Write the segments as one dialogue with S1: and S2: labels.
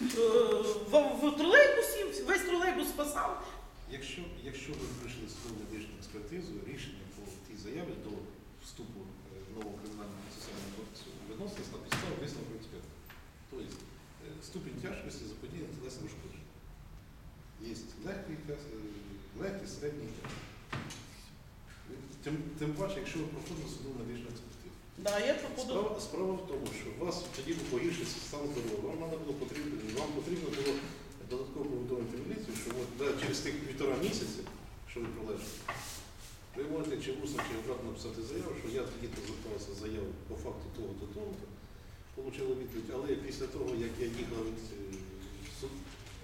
S1: в, в тролейбусі, весь тролейбус спасав.
S2: Якщо, якщо ви прийшли судову медичну експертизу, рішення по тій заяві до вступу е, нового кримінального процесуального кодексу виносилось на підставі висновку експерта. Тобто е, ступінь тяжкості заподіяння тілесних ушкоджень. Є легкий, е, легкий, середній. тяжкий. Тим, тим паче, якщо ви проходили судову медичну експертизу.
S1: Да, я проходила.
S2: Справа, справа в тому, що у вас тоді був погіршився стан здоров'я. Вам було потрібно, вам потрібно було додатково повідомити міліцію, що от, да, через тих півтора місяці, що ви пролежали, ви можете чи усно, чи обратно написати заяву, що я тоді-то звертався заяву по факту того-то, того-то, отримали відповідь, але після того, як я їхав від е,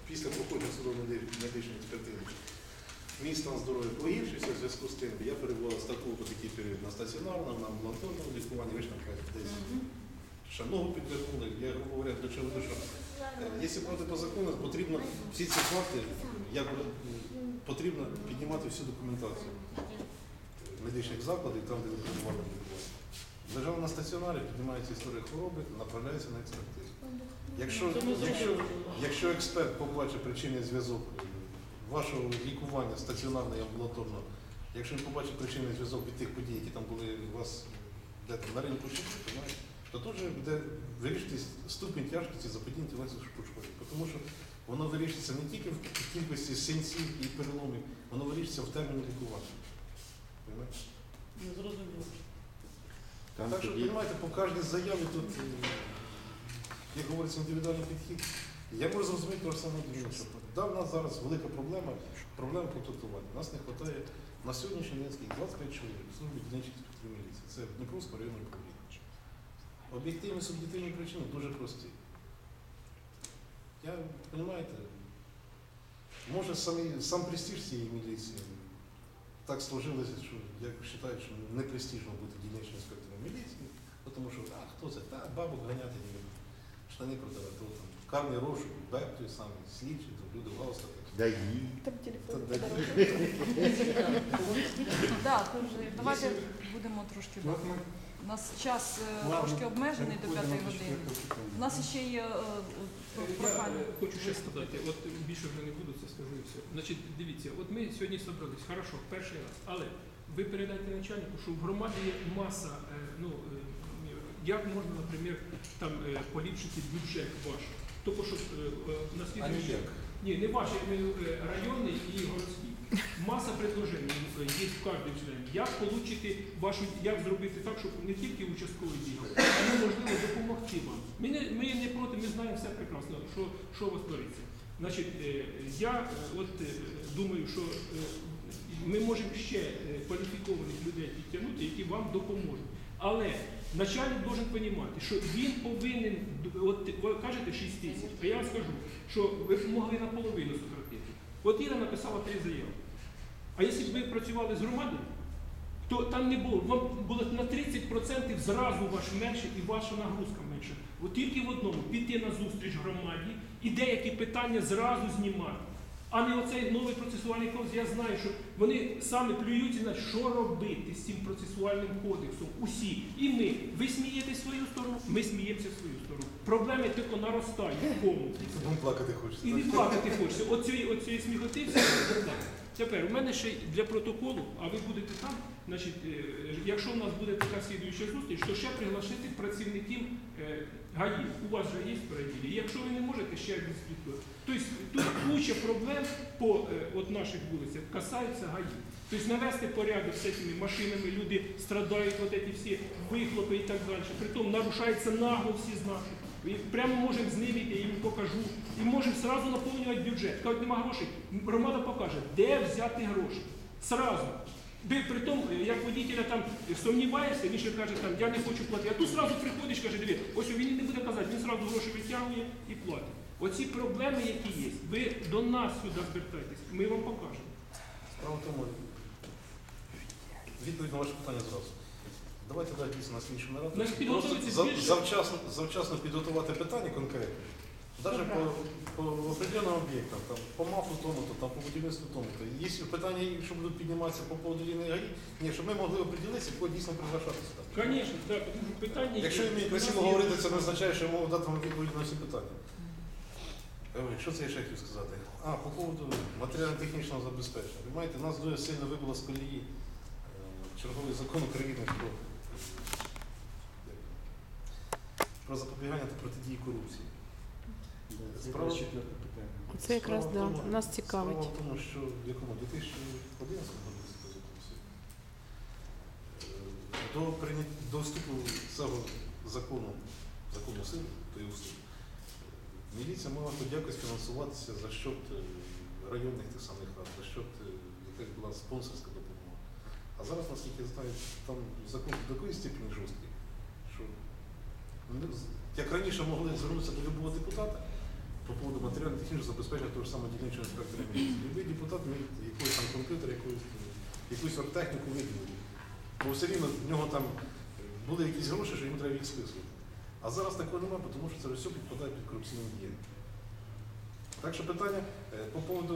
S2: після проходження судової медичної експертизи, мій стан здоров'я погіршився в зв'язку з тим, я перебував з такого по такий період на стаціонарному, на амбулаторному лікуванні, ви ж там кажете, десь
S1: Мгм.
S2: шанову підтягнули, я грубо говоря, до чого що. Е, Якщо брати по закону, потрібно всі ці факти, як потрібно піднімати всю документацію медичних закладів, там, де ви перебували на. Лежав на стаціонарі, піднімається історія хвороби, направляється на експертизу. Якщо, якщо, якщо експерт побачить причинний зв'язок вашого лікування стаціонарного і амбулаторного, якщо він побачить причинний зв'язок від тих подій, які там були у вас де там, на ринку понимаєте, то тут же буде вирішитись ступінь тяжкості заподіння тілесних ушкоджень. Тому що воно вирішиться не тільки в кількості синців і переломів, воно вирішиться в терміні лікування. Понимаєте?
S1: Не зрозуміло.
S3: Там
S2: Так що,
S3: тоді
S2: розумієте, по кожній заяві тут, е, як говориться, індивідуальний підхід. Я можу зрозуміти ж Дмитра, що да, в нас зараз велика проблема, проблема контактування. Нас не вистачає на сьогоднішній день скільки? 25 чоловік в службі дільничних інспекторів міліції. Це Дніпровського районного управління. Об'єктивні суб'єктивні причини дуже прості. Я, розумієте, може самі, сам престиж цієї міліції так сложилося, що я вважаю, що не престижно бути дільничним інспектором міліції, тому що, а хто це? Та бабок ганяти не. Штани продавати, карний розшук, бек той самий, слідчий, то люди в галстуках.
S3: даї.
S4: Там
S2: Та
S4: телефон
S2: дай.
S5: Так, тож давайте будемо трошки. У нас час е,
S3: Ладно,
S5: трошки обмежений до
S3: переходимо
S5: 5
S3: до
S5: години. У нас ще є е, е,
S6: Я
S5: прохання.
S6: е, хочу ще сказати, от більше вже не буду це скажу і все. Значить, дивіться, от ми сьогодні зібрались, хорошо, перший раз, але ви передайте начальнику, що в громаді є маса, е, ну, е, як можна, наприклад, там е, поліпшити бюджет ваш. Тобто, щоб е, е, на
S2: А
S6: слідуючий-
S2: ніяк.
S6: Ні, не ваш, я е, районний і городський. Маса предложень е, є в кожній член. Як получити вашу, як зробити так, щоб не тільки участковий бігав, а можливо допомогти вам. Ми не, ми не проти, ми знаємо все прекрасно, що, що у вас твориться. Значить, е, я е, от е, думаю, що е, ми можемо ще е, кваліфікованих людей підтягнути, які вам допоможуть. Але начальник должен розуміти, що він повинен, от ви кажете 6 тисяч, а я вам скажу, що ви могли наполовину сократити. От Іра написала три заяви. А якщо б ви працювали з громадою, то там не було. Вам було на 30% зразу ваш менше і ваша нагрузка менша. От тільки в одному піти на зустріч громаді і деякі питання зразу знімати. А не оцей новий процесуальний кодекс, я знаю, що вони самі плюються на що робити з цим процесуальним кодексом. Усі. І ми. Ви смієте свою сторону, ми сміємося свою сторону. Проблеми тільки наростають в комусь.
S2: Плакати хочеться.
S6: І не плакати хочеться. Оцієї оцієї сміхоти все не проблема. Тепер у мене ще для протоколу, а ви будете там. Значить, е, якщо у нас буде така слідуюча зустріч, то ще приглашити працівників е, ГАІ. У вас же є в переділі. Якщо ви не можете, ще світло. Тобто тут куча проблем по е, от наших вулицях касаються ГАІ. Тобто навести порядок з цими машинами, люди страдають, от ці всі вихлопи і так далі. Притом нарушається нагло всі знаки. І прямо можемо знімати, я їм покажу. І можемо сразу наповнювати бюджет. Кажуть, нема грошей. Громада покаже, де взяти гроші. Сразу. Ви при тому, як водителя там сумніваєшся, він ще каже, там, я не хочу платити. А тут сразу приходиш, каже, диви, ось він не буде казати, він сразу гроші витягує і платить. Оці проблеми, які є, ви до нас сюди звертайтесь, ми вам покажемо.
S2: Справа в тому, відповідь на ваше питання зразу. Давайте дійсно на слідчу нараду. Завчасно, завчасно підготувати питання конкретні. Навіть по, по определеним об'єктам, там, по МАФу тому-то, там, по будівництву тому-то. Є питання, що будуть підніматися по поводу лінії ГАІ, ні, щоб ми могли определитися, кого дійсно приглашати сюди.
S6: Звісно, так, тому що питання.
S2: Якщо
S6: є.
S2: я вмію красиво говорити, це не означає, що я можу дати вам відповідь на всі питання. Ой, Що це я ще хотів сказати? А, по поводу матеріально-технічного забезпечення. Ви знаєте, нас дуже сильно вибило з колії е, черговий закон України про, про запобігання та протидії корупції. Справа-
S3: четверте питання.
S4: Це якраз
S2: Справа в
S4: да,
S2: тому-
S4: нас цікавить.
S2: Справа в тому, що в якому 2011 році. Е, До, прийняття, до вступу цього закону, закону сили, то є уступ, міліція мала хоч якось фінансуватися за счет е, районних тих самих рад, за счет е, якась була спонсорська допомога. А зараз, наскільки я знаю, там закон до такої степені жорсткий, що ну, як раніше могли звернутися до любого депутата по поводу матеріально-технічного забезпечення того ж самого дільничного інспектора міліції. Любий депутат міг якийсь там комп'ютер, якусь, якусь оргтехніку виділити. Бо все рівно в нього там були якісь гроші, що йому треба їх списувати. А зараз такого немає, тому що це все підпадає під корупційні дії. Так що питання е, по поводу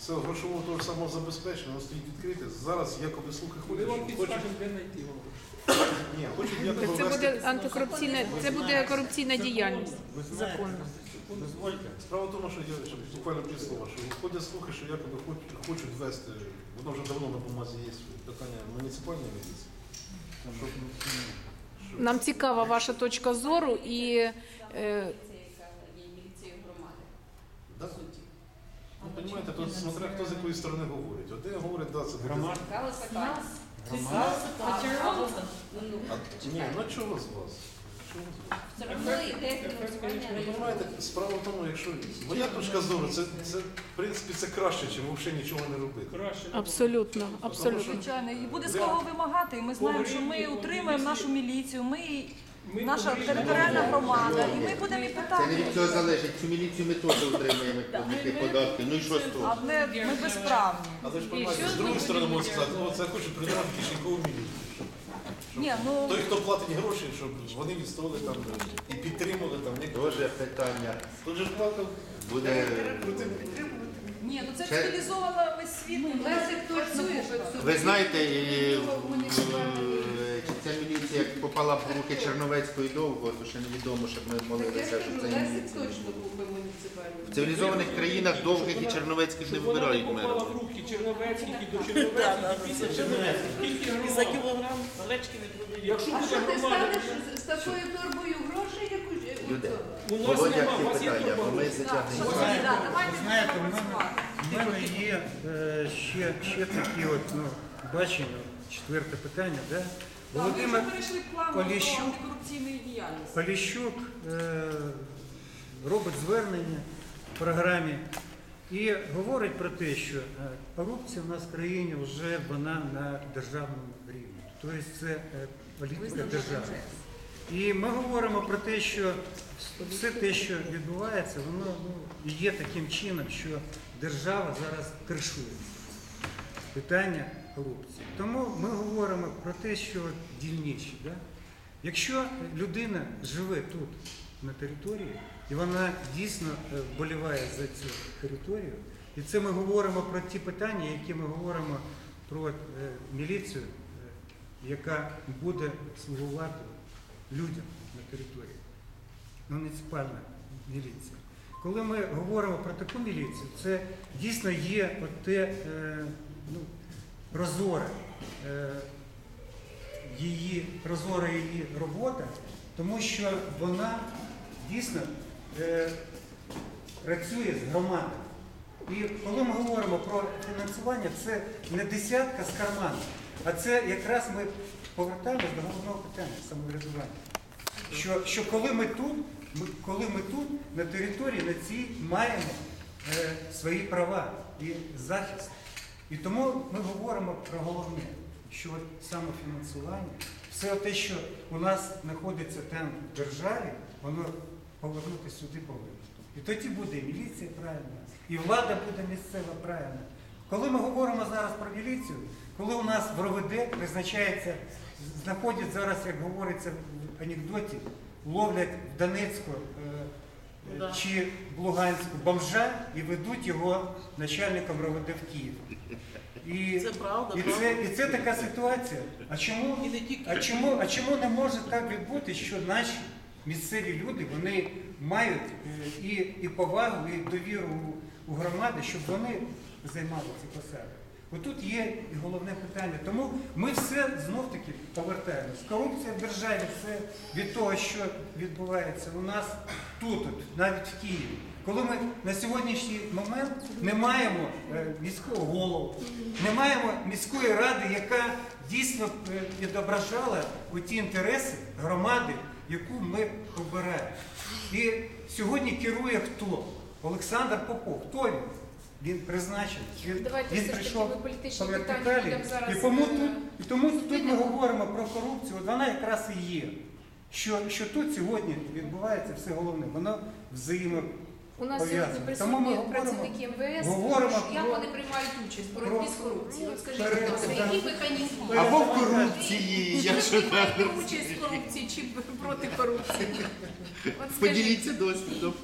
S2: цього грошового того ж самого забезпечення, воно стоїть відкрите. Зараз якоби слухи ходять, що хочуть,
S6: підскажемо, де знайти
S2: ні, хочуть
S4: Так
S2: якоби
S4: це
S2: ввести
S4: буде антикорупційна, це буде корупційна діяльність. Законно.
S3: Дозвольте.
S2: Справа в тому, що я щоб буквально пів слова, що ходять слухи, що якоби хоч- хочуть ввести, воно вже давно на бумазі є питання муніципальної міліції. Щоб, щоб-
S4: Нам цікава ваша точка зору і е,
S7: яка є міліцією громади,
S2: Да.
S7: по суті.
S2: Ну, розумієте, тут смотря хто з якої сторони говорить. Один говорить, да, це буде-
S3: Громад.
S7: Цікаво питання.
S3: Громад.
S7: Ну,
S2: А, ні, ну чого з вас?
S7: Все одно йде фінансування
S2: справа в тому, якщо моя точка зору, це, це в принципі це краще, ніж взагалі нічого не робити.
S6: Краще.
S4: абсолютно, абсолютно.
S5: Звичайно, і буде з кого вимагати. І ми знаємо, що ми утримуємо нашу міліцію, ми наша територіальна громада, і ми будемо і
S3: Це не
S5: питати.
S3: від цього залежить. Цю міліцію ми теж утримуємо як платники податків. Ну і що з того?
S5: Ми, ми безправні.
S2: Але ж понимаєте, з другої сторони можна сказати, ну це хочуть придумати кишенькову міліцію.
S5: Ні, ну
S2: Той, хто платить гроші, щоб вони відстояли там і підтримали там. ні-
S3: Дуже питання
S2: Тут же ж платив
S3: буде.
S5: ні, ну це
S3: Це-
S5: цивілізована весь світ.
S7: Лесик працює, працює.
S3: Ви знаєте, і, е, ця міліція як попала в руки Черновецької довго, то ще невідомо, щоб ми
S7: Так
S3: молилися, що це
S7: муніципальним.
S3: в цивілізованих країнах довгих і черновецьких не
S6: Щоб вона попала в руки Черновецьких і до Черновецьких, і після Черновецьких. Тільки
S1: за кілограм гречки не продають.
S6: Якщо
S7: А
S6: буде
S7: що ти
S6: громада,
S7: станеш з такою торбою грошей, яку ж-
S3: Люди.
S6: у нас
S3: Володя,
S6: нема, у
S3: які
S6: вас є
S3: питання, бо ми
S6: турбо.
S3: затягнемо.
S5: Да, давайте
S8: знаєте, у мене-
S5: працювати.
S8: У мене є е, ще, ще такі от, ну, бачення, четверте питання, да?
S5: Ми
S8: Володимир
S5: вже перейшли
S8: Поліщук.
S5: антикорупційної діяльності.
S8: Поліщук е, робить звернення в програмі і говорить про те, що е, корупція в нас в країні вже вона на державному рівні. Тобто це е, політика держави. І ми говоримо про те, що все те, що відбувається, воно ну, є таким чином, що держава зараз кришується. Питання корупції. Тому ми говоримо про те, що дільничі. Да? Якщо людина живе тут, на території, і вона дійсно е, вболіває за цю територію, і це ми говоримо про ті питання, які ми говоримо про е, міліцію, е, яка буде слугувати людям на території. Муніципальна міліція. Коли ми говоримо про таку міліцію, це дійсно є те ну, прозоре, її, прозора її робота, тому що вона дійсно е, працює з громадою. І коли ми говоримо про фінансування, це не десятка з карману, а це якраз ми повертаємось до головного питання самоврядування. Що, що коли ми тут, ми, коли ми тут, на території на цій маємо е, свої права і захист. І тому ми говоримо про головне, що самофінансування, все те, що у нас знаходиться там в державі, воно повернути сюди повинно. І тоді буде і міліція правильна, і влада буде місцева правильна. Коли ми говоримо зараз про міліцію, коли у нас в РОВД призначається, знаходять зараз, як говориться в анекдоті, ловлять в Донецьку е,
S1: Да.
S8: чи в Луганську бомжа і ведуть його начальником РОВД в Київ. І,
S1: Це правда,
S8: і,
S1: правда.
S8: це, і це така ситуація. А чому, а чому, а чому не може так відбути, що наші місцеві люди вони мають е, і, і повагу, і довіру у, у громади, щоб вони займали ці посади. Отут є і головне питання. Тому ми все знов таки повертаємось. Корупція в державі це від того, що відбувається у нас тут, от, навіть в Києві. Коли ми на сьогоднішній момент не маємо е, міського голову, не маємо міської ради, яка дійсно е, відображала ті інтереси громади, яку ми обираємо. І сьогодні керує хто? Олександр Попов. Хто він? Він призначений. Він,
S4: Давайте
S8: він
S4: все ж таки
S8: прийшов
S4: ми політичні
S8: по
S4: питання
S8: вертикалі.
S4: будемо зараз,
S8: І тому
S4: е,
S8: тут, і тому тут ми говоримо про корупцію. От вона якраз і є. Що, що тут сьогодні відбувається все головне, воно взаємо.
S4: У нас
S8: пов'язано.
S4: сьогодні
S8: Тому ми
S4: присутні
S8: говоримо-
S4: працівники МВС.
S8: говоримо
S4: як
S8: про-
S4: вони приймають участь в боротьбі з корупцією? От скажіть, будь ласка, який механізм?
S3: Або в корупції,
S4: Чи
S3: якщо
S4: ви
S3: так.
S4: приймаєте участь в корупції чи проти корупції? От скажіть,
S3: Поділіться досвідом.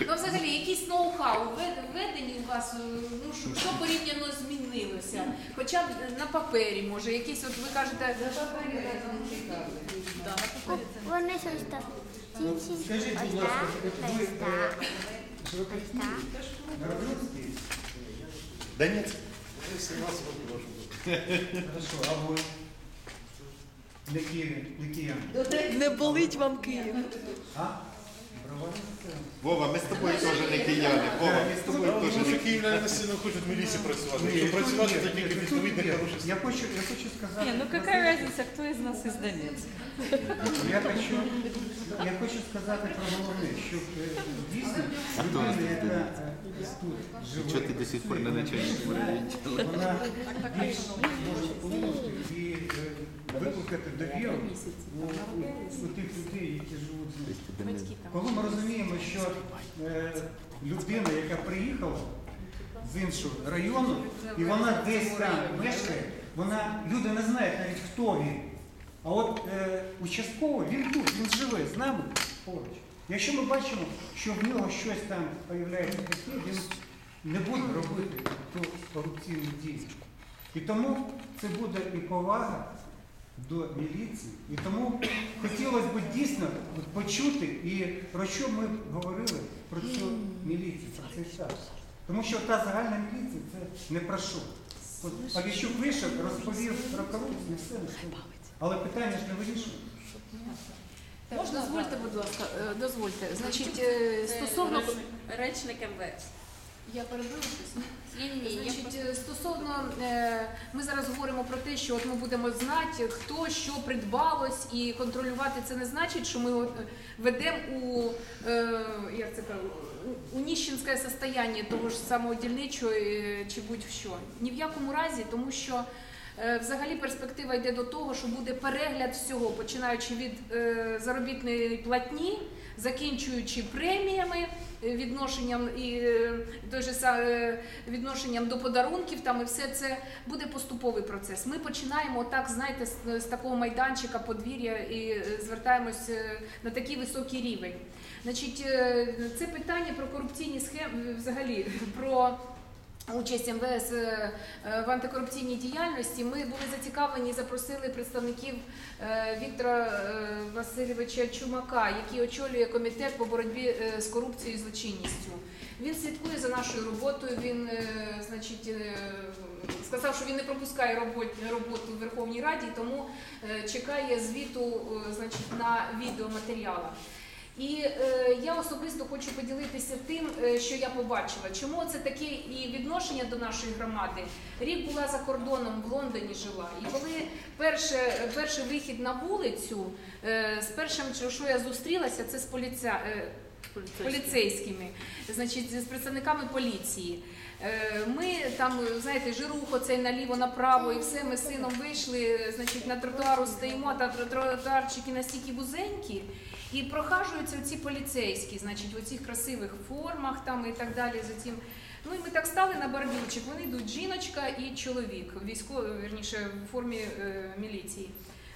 S4: Ну взагалі якийсь ноу-хау введені у вас, е, ну що, що порівняно змінилося? Хоча б на папері, може, якісь, от ви кажете, на папері
S9: Вони щось так.
S8: Скажіть, будь ласка, ви, е, Широкофінський, Народницький?
S3: Донець.
S2: Ми 17 років можемо.
S8: Хорошо, а ви? Не киян.
S1: Не болить вам Київ.
S8: А?
S3: Вова, ми з тобою теж не кияни. Вова, ми з тобою теж
S2: що
S3: не
S2: київляни не сильно хочуть в міліції працювати. Якщо працювати, то тільки
S8: тут
S2: відповідно
S8: є. Я хочу, я хочу сказати.
S5: Не, ну
S8: про
S5: какая разница, кто из нас из Донецка?
S8: Я хочу, я хочу сказати про головне, що е, дійсно людина, яка е, тут живе,
S3: Чого ти до сих пор не начальник
S8: вона більш може е, викликати довіру у, у тих людей, які живуть з ним. Коли ми розуміємо, що е, людина, яка приїхала з іншого району, і вона десь там мешкає, вона люди не знають навіть хто він. А от е, участковий, він тут, він живе з нами поруч. Якщо ми бачимо, що в нього щось там з'являється таке, він не буде робити ту корупційну дію. І тому це буде і повага до міліції. І тому хотілося б дійсно почути, і про що ми говорили про цю міліцію, про цей штаб. Тому що та загальна міліція це не про що. От Поліщук вийшов, розповів про корупцію, все, все. Але питання ж не вирішує.
S4: Так, дозвольте, будь ласка, е, дозвольте. Значить, е, стосовно
S7: Речник МВС.
S4: Я перебила щось. Значить, е, стосовно е, ми зараз говоримо про те, що от ми будемо знати, хто що придбалось, і контролювати це не значить, що ми от, е, ведемо у е, як це кажу, у- ніщенське состояння того ж самого дільничого е, чи будь-що. Ні в якому разі, тому що. е, Взагалі перспектива йде до того, що буде перегляд всього, починаючи від е, заробітної платні, закінчуючи преміями, відношенням і е, той же са- е, відношенням до подарунків, там і все це буде поступовий процес. Ми починаємо так, знаєте, з, такого майданчика подвір'я і е, звертаємось на такий високий рівень. Значить, це питання про корупційні схеми, взагалі про. Участь МВС е, в антикорупційній діяльності ми були зацікавлені, запросили представників е, Віктора е, Васильовича Чумака, який очолює комітет по боротьбі з корупцією і злочинністю. Він слідкує за нашою роботою. Він, значить, сказав, що він не пропускає робот- роботу в Верховній Раді, тому чекає звіту, значить, на відеоматеріалах. І е, я особисто хочу поділитися тим, е, що я побачила. Чому це таке і відношення до нашої громади? Рік була за кордоном в Лондоні жила. І коли перше, перший вихід на вулицю, е, з першим, що- я зустрілася, це з поліця, е, поліцейськими, значить, з представниками поліції. Е, Ми там, знаєте, жирух оцей наліво направо, і все. Ми з сином вийшли, значить, на тротуару стоїмо, та тро- тротуарчики настільки вузенькі. І прохажуються ці поліцейські, значить, в оцих красивих формах там і так далі. За цим. Ну і ми так стали на бордюрчик. Вони йдуть жіночка і чоловік, військовий, верніше, в формі е, міліції.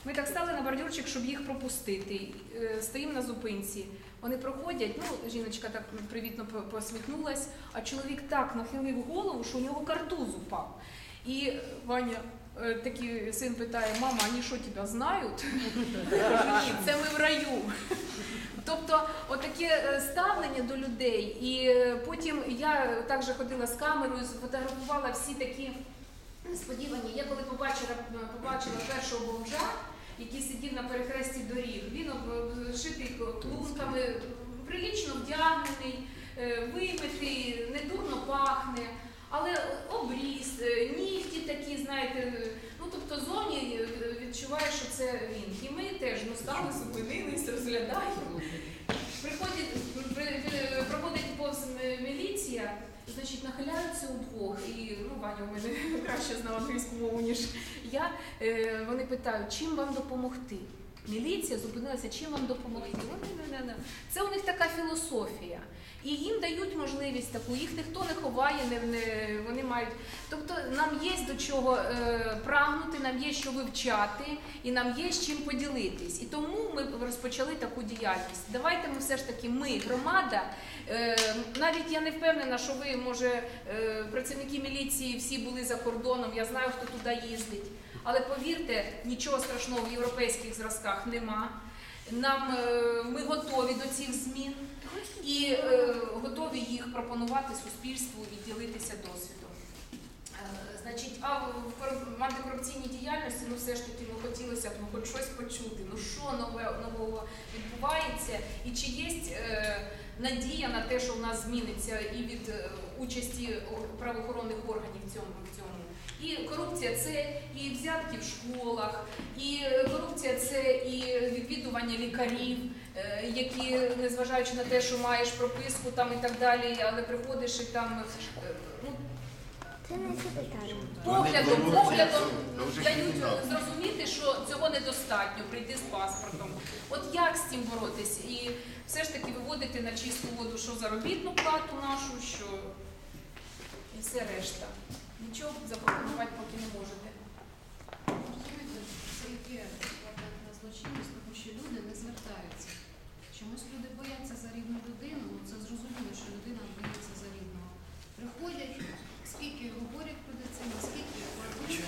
S4: Ми так стали на бордюрчик, щоб їх пропустити. Е, Стоїмо на зупинці. Вони проходять, ну, жіночка так привітно по- посміхнулась, а чоловік так нахилив голову, що у нього картуз упав. І Ваня такий син питає, мама, вони що тебе знають? Ні, це ми в раю. Тобто, отаке е, ставлення до людей. І е, потім я також ходила з камерою, сфотографувала всі такі сподівання. Я коли побачила, побачила першого бомжа, який сидів на перехресті доріг, він шитий клунками, прилічно вдягнений, е, вимитий, недурно пахне. Але обріз, е, нігті такі, знаєте, ну тобто зовні е, відчуваєш, що це він. І ми теж ну, стали, зупинились, розглядаємо. Приходить, при- при- проходить повз міліція, значить, нахиляються удвох. І ну, Ваня у мене краще знав англійську мову, ніж я. Е, вони питають, чим вам допомогти? Міліція зупинилася, чим вам допомогти? Не, не, не. Це у них така філософія. І їм дають можливість таку, їх ніхто не ховає, не, не, вони мають. Тобто нам є до чого е, прагнути, нам є що вивчати, і нам є з чим поділитись. І тому ми розпочали таку діяльність. Давайте ми все ж таки, ми, громада, е, навіть я не впевнена, що ви, може, е, працівники міліції всі були за кордоном, я знаю, хто туди їздить. Але повірте, нічого страшного в європейських зразках нема. Нам е, ми готові до цих змін і е, готові їх пропонувати суспільству і ділитися досвідом. Е, Значить, а в кор- в антикорупційній діяльності ну все ж таки ну, хотілося б ну, хоч щось почути. Ну що нове нового відбувається, і чи є е, надія на те, що в нас зміниться і від е, участі правоохоронних органів в цьому в цьому. І корупція це і взятки в школах, і е, корупція це і відвідування лікарів, які, незважаючи на те, що маєш прописку там і так далі, але приходиш і там е, ну, поглядом, поглядом дають зрозуміти, що цього недостатньо, прийти з паспортом. От як з цим боротись? І все ж таки виводити на чисту воду, що заробітну плату нашу, що і все решта. Нічого запропонувати поки не можете.
S10: Це йде на злочинність, тому що люди не звертаються. Чомусь люди бояться за рідну людину, ну це зрозуміло, що людина боїться за рідного. Приходять, скільки говорять про це, наскільки кладуть,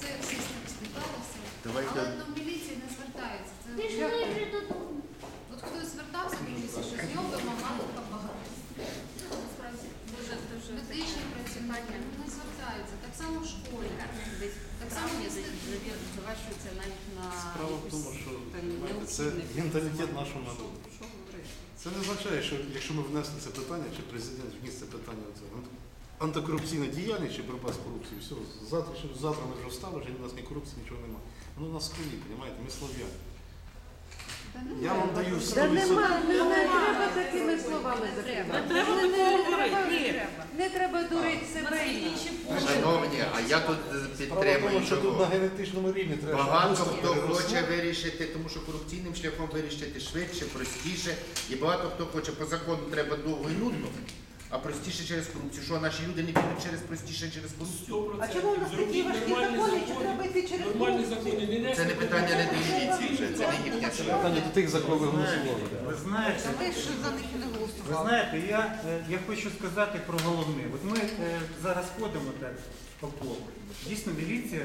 S10: це всі стикалося. Але до міліції не звертаються. Це
S9: вже додому.
S10: От хтось звертався до міліції, що з нього вимагали хабар.
S7: Дуже дуже
S10: Медичні працівники ну, не звертаються. Так само в школі. Так само в інституті.
S7: завершується навіть на
S2: Справа в тому, що знаєте, це менталітет нашого народу.
S7: Що говорити?
S2: Це не означає, що якщо ми внесли це питання, чи президент вніс це питання, це ну, антикорупційна діяльність чи боротьба з корупцією, все, завтра, завтра ми вже встали, вже у нас ні корупції, нічого немає. Воно у нас скулі, розумієте, ми слов'яни. Я вам даю
S11: Та
S2: 100%.
S11: нема, не, не треба такими словами закривати.
S1: Не треба такого говорити. Ні.
S11: Не треба дурити себе.
S3: Шановні, а я тут е,
S2: Справа в
S3: підтримую
S2: що тут на
S3: чого.
S2: генетичному рівні треба.
S3: Багато хто хоче вирішити, тому що корупційним шляхом вирішити швидше, простіше. І багато хто хоче по закону треба довго і нудно, а простіше через корупцію. Що наші люди не підуть через простіше через корупцію?
S11: А чому у нас такі важкі закони, що треба йти через
S6: Нормальні
S11: корупцію?
S6: закони не нести
S3: Це не питання не до вже, це не їхня
S2: Це
S3: справа.
S2: питання до тих, за кого ви голосували.
S8: Ви знаєте,
S11: Ми ж за них і не
S8: ви
S11: голосували.
S8: знаєте, я, е, я хочу сказати про головне. От ми е, зараз ходимо так по колу. Дійсно, міліція,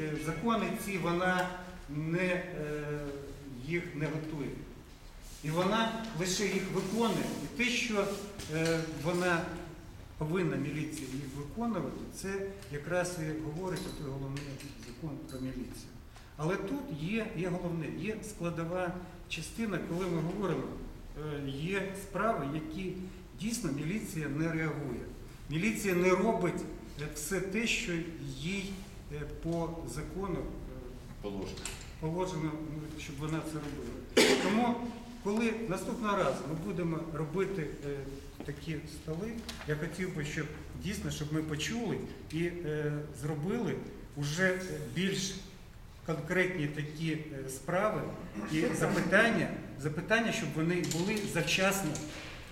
S8: е, закони ці, вона не, е, їх не готує. І вона лише їх виконує. І те, що е, вона повинна міліція їх виконувати, це якраз і говорить той головний закон про міліцію. Але тут є, є головне, є складова частина, коли ми говоримо, е, є справи, які дійсно міліція не реагує. Міліція не робить е, все те, що їй е, по закону е,
S3: Положено.
S8: положено, ну, щоб вона це робила. Тому, коли наступного разу ми будемо робити е, такі столи, я хотів би, щоб дійсно, щоб ми почули і е, зробили вже більш конкретні такі е, справи і запитання, запитання, щоб вони були завчасно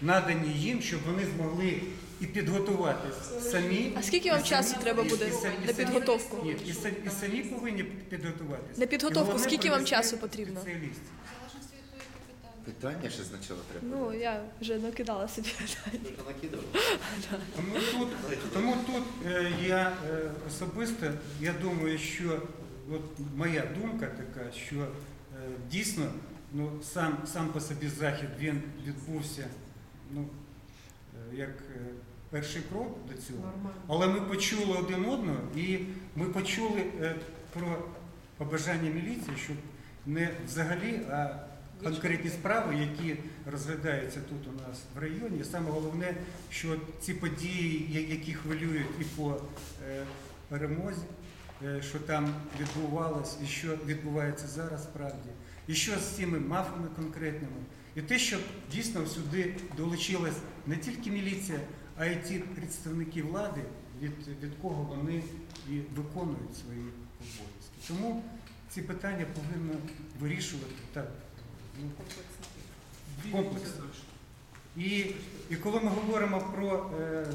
S8: надані їм, щоб вони змогли і підготувати самі.
S12: А скільки вам
S8: і
S12: часу
S8: самі-
S12: треба
S8: і-
S12: буде
S8: і самі-
S12: на
S8: самі-
S12: підготовку?
S8: Ні, і самі, і самі повинні підготуватися.
S12: На підготовку
S8: І головне
S12: скільки вам
S8: привести
S12: часу потрібно?
S8: спеціалістів.
S10: В залежності від того, яке питання.
S3: Ще спочатку треба.
S12: Ну, я вже накидала собі питання.
S8: Тому тут, тому тут е, я е, особисто, я думаю, що от моя думка така, що е, дійсно ну, сам, сам по собі захід він відбувся ну, е, як е, перший крок до цього. Але ми почули один одного і ми почули е, про побажання міліції, щоб не взагалі, а конкретні справи, які розглядаються тут у нас в районі. Саме головне, що ці події, які хвилюють і по е, перемозі, е, що там відбувалось, і що відбувається зараз справді, і що з цими мафами конкретними. І те, щоб дійсно сюди долучилась не тільки міліція, а й ті представники влади, від, від кого вони і виконують свої обов'язки. Тому ці питання повинно вирішувати так. Комплексно. І, і коли ми говоримо про, е,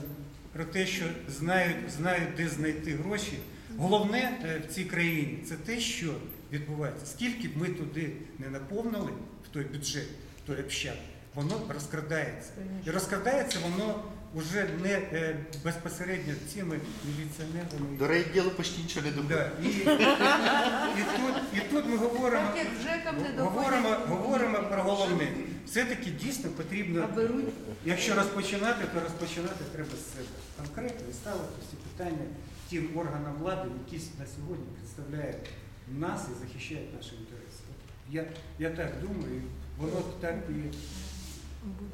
S8: про те, що знають, знають, де знайти гроші, головне е, в цій країні це те, що відбувається. Скільки б ми туди не наповнили в той бюджет, в той общак, воно розкрадається. І розкрадається воно вже не е, безпосередньо цими міліціонерами.
S3: До райділу почти нічого не думаю.
S8: Да. І, і, тут, і тут ми говоримо,
S11: Так як ЖЕКам не
S8: говоримо,
S11: доходять.
S8: говоримо про головне. Все-таки дійсно
S11: А
S8: потрібно,
S11: беруть
S8: якщо розпочинати, то розпочинати треба з себе конкретно і ставити всі питання тим органам влади, які на сьогодні представляють нас і захищають наші інтереси. Я, я так думаю, воно так і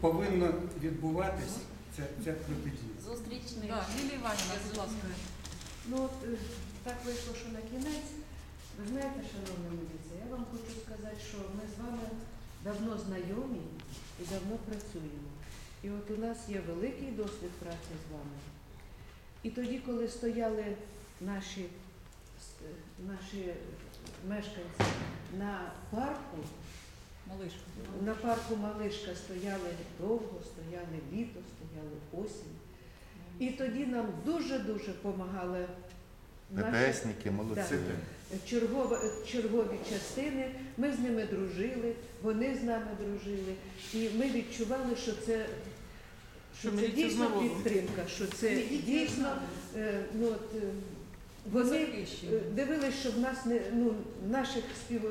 S8: повинно відбуватись, ця, ця протидія.
S7: Зустрічний.
S5: Так, Лілія Іванівна, будь ласка.
S11: Ну от е, так вийшло, що на кінець. Ви знаєте, шановна міліція, я вам хочу сказати, що ми з вами давно знайомі і давно працюємо. І от у нас є великий досвід праці з вами. І тоді, коли стояли наші, е, наші мешканці на парку,
S5: Малишка.
S11: на парку Малишка стояли довго, стояли літо, стояли осінь. І тоді нам дуже-дуже допомагали
S3: ППСники, молодці.
S11: Так. чергова, чергові частини. Ми з ними дружили, вони з нами дружили. І ми відчували, що це, що
S1: Що
S11: це дійсно підтримка, що це дійсно е, ну, от, е, вони е, дивились, щоб нас не ну наших спів, е,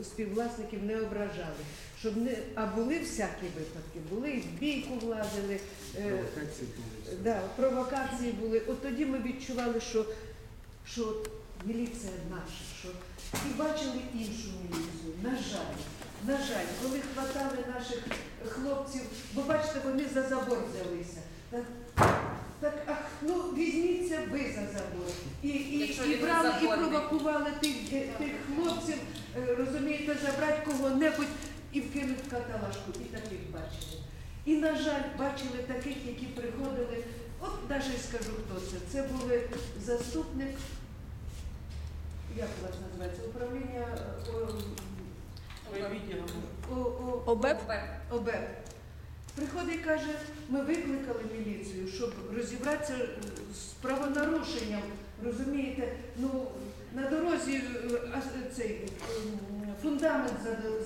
S11: е, співвласників не ображали. Щоб не а були всякі випадки, були і в бійку влазили,
S8: Провокації були.
S11: да, провокації були. От тоді ми відчували, що, що міліція наша, що і бачили іншу міліцію. На жаль, на жаль, коли хватали наших хлопців, бо бачите, вони за забор взялися. Так, так а ну візьміться ви за забор. І, і,
S4: Якщо
S11: і
S4: він
S11: брали, і провокували тих, тих хлопців, е, розумієте, забрати кого-небудь і вкинуть в каталажку. І таких бачили. І, на жаль, бачили таких, які приходили. От навіть скажу, хто це. Це були заступник, як у вас називається, управління
S1: відділом.
S11: о, о,
S12: ОБЕП?
S11: ОБЕП. Приходить і каже, ми викликали міліцію, щоб розібратися е, з правонарушенням. Розумієте, ну на дорозі е, а, е, цей фундамент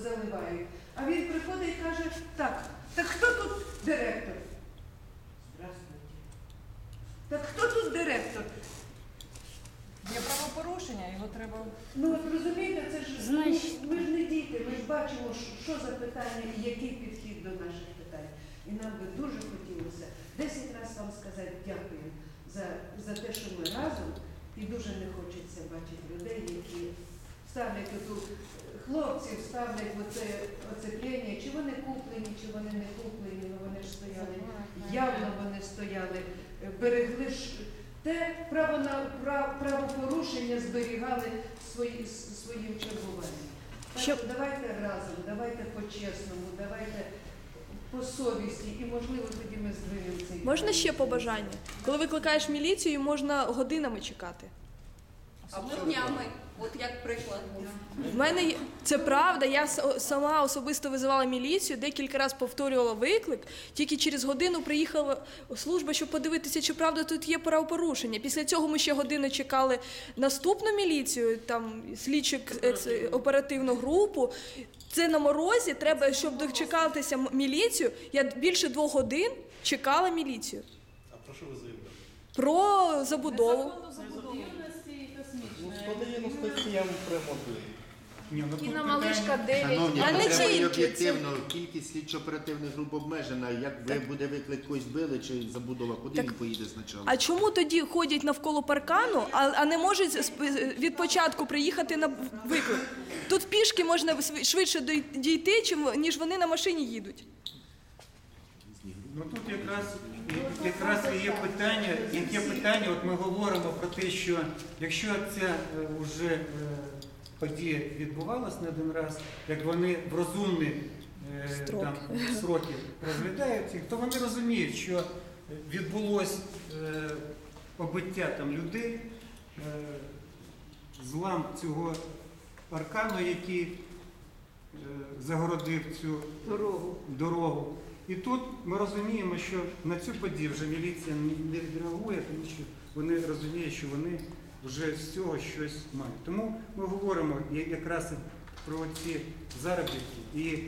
S11: заливають. А він приходить і каже, так, так хто тут директор? Здравствуйте. Так хто тут директор?
S5: Є правопорушення, його треба.
S11: Ну от розумієте, це ж ну,
S9: Значить-
S11: ми ж не діти, ми ж бачимо, що- за питання і який підхід до наших. І нам би дуже хотілося десять разів вам сказати дякую за, за те, що ми разом, і дуже не хочеться бачити людей, які ставлять оту хлопців, ставлять оце оцеплення, чи вони куплені, чи вони не куплені, ну вони ж стояли, явно вони стояли, берегли ж те право на пра- правопорушення зберігали свої, своїм чергуванням. Так
S12: Щоб-
S11: що давайте разом, давайте по-чесному, давайте по совісті, і можливо тоді ми здвинемо цей.
S12: Можна ще побажання? Коли викликаєш міліцію, можна годинами чекати.
S10: Або днями.
S7: От як приклад був.
S12: В мене це правда. Я сама особисто визивала міліцію, декілька разів повторювала виклик. Тільки через годину приїхала служба, щоб подивитися, чи правда тут є правопорушення. Після цього ми ще годину чекали наступну міліцію, там слідчу оперативну групу. Це на морозі. Треба, щоб дочекатися міліцію. Я більше двох годин чекала міліцію
S2: А про що ви заявляли?
S12: про забудову.
S1: Незаконності і
S2: Ну,
S1: космічне.
S2: складає ну, статті, я вам прямо говорю.
S8: Ні, ну, тут
S4: Кіна малишка 9.
S3: Шановні,
S12: А не
S3: треба об'єктивно, кількість слідчо-оперативних груп обмежена. Як ви буде виклик когось били чи забудова, куди
S12: Так-
S3: він поїде спочатку?
S12: А чому тоді ходять навколо паркану, а, а не можуть від початку приїхати на виклик? Тут пішки можна св- швидше дой- дійти, чим ніж вони на машині їдуть.
S8: Ну тут якраз якраз є питання, яке питання, от ми говоримо про те, що якщо ця е, вже е, подія відбувалась не один раз, як вони в розумні е, там, сроки розглядають то вони розуміють, що відбулось е, побиття там людей, е, злам цього паркану, який е, загородив цю
S11: Дорогу.
S8: дорогу. І тут ми розуміємо, що на цю подію вже міліція не відреагує, тому що вони розуміють, що вони вже з цього щось мають. Тому ми говоримо якраз про ці заробітки і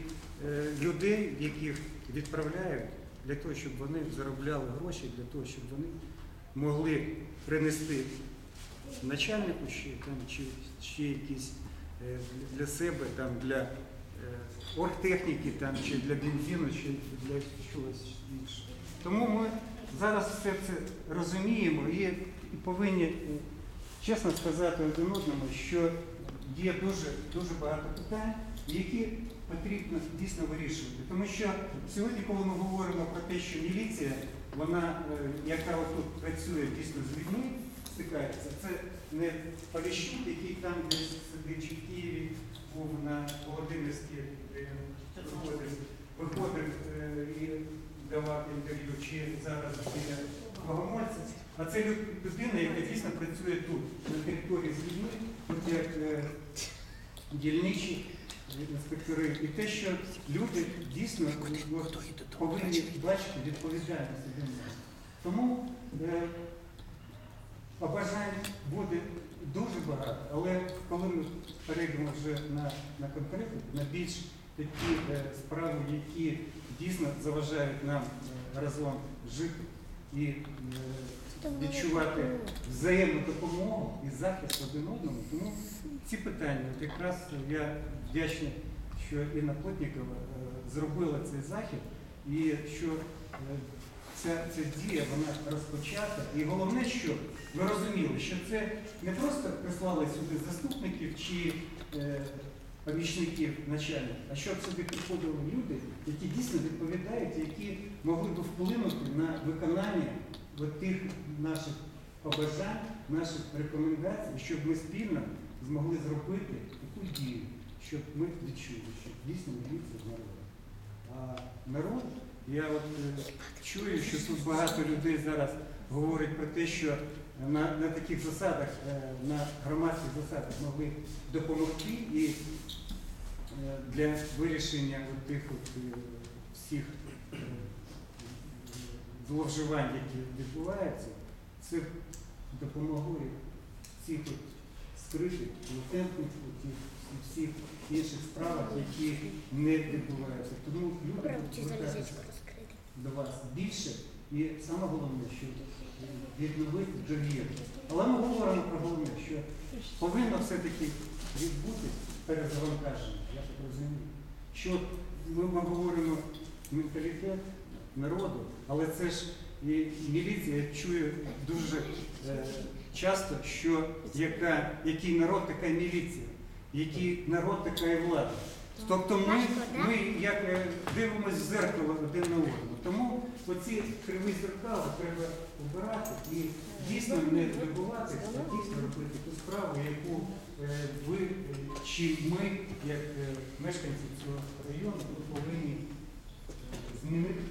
S8: е, людей, яких відправляють для того, щоб вони заробляли гроші, для того, щоб вони могли принести начальнику ще там чи ще якісь е, для себе там для оргтехніки там чи для бензину, чи для чогось іншого. Тому ми зараз все це розуміємо і, повинні е, чесно сказати один одному, що є дуже дуже багато питань, які потрібно дійсно вирішувати. Тому що сьогодні, коли ми говоримо про те, що міліція, вона, е, яка тут працює дійсно з людьми, стикається, це не Поліщук, який там десь сидить в Києві, був на Володимирській, де виходив, е, і давав інтерв'ю, чи зараз біля Богомольця. А це людина, яка дійсно працює тут, на території з людьми, от як е, дільничі інспектори. І те, що люди дійсно повинні бачити відповідальність. Тому е, побажань буде дуже багато, але коли ми перейдемо вже на, на конкретику, на більш такі е, справи, які дійсно заважають нам е, разом жити і е, відчувати взаємну допомогу і захист один одному. Тому ці питання, от якраз я вдячний, що Інна Плотнікова е, зробила цей захід, і що е, ця, ця дія вона розпочата. І головне, що ми розуміли, що це не просто прислали сюди заступників чи е, помічників начальника, а щоб сюди приходили люди, які дійсно відповідають, які могли б вплинути на виконання тих наших побажань, наших рекомендацій, щоб ми спільно змогли зробити таку дію, щоб ми відчули, що дійсно міліція з народом. А народ, я от е, чую, що тут багато людей зараз говорить про те, що на, на таких засадах, е, на громадських засадах могли допомогти і е, для вирішення от тих от, всіх зловживань, які відбуваються, це допомогло от скрити латентних от, і всіх інших справах, які не відбуваються. Тому люди звертаються до вас більше і саме головне, що відновити довіру. Але ми говоримо про головне, що повинно все-таки відбутись перезавантаження, я так розумію. Що ми, ми говоримо менталітет народу, але це ж і міліція, я чую дуже е, часто, що яка, який народ, така міліція, який народ, така і влада. Тобто ми ми як е, дивимося в зеркало один на одного. Тому оці криві зеркала треба обирати і дійсно не здобувати, а дійсно робити ту справу, яку е, ви е, чи ми, як мешканці цього району, повинні змінити.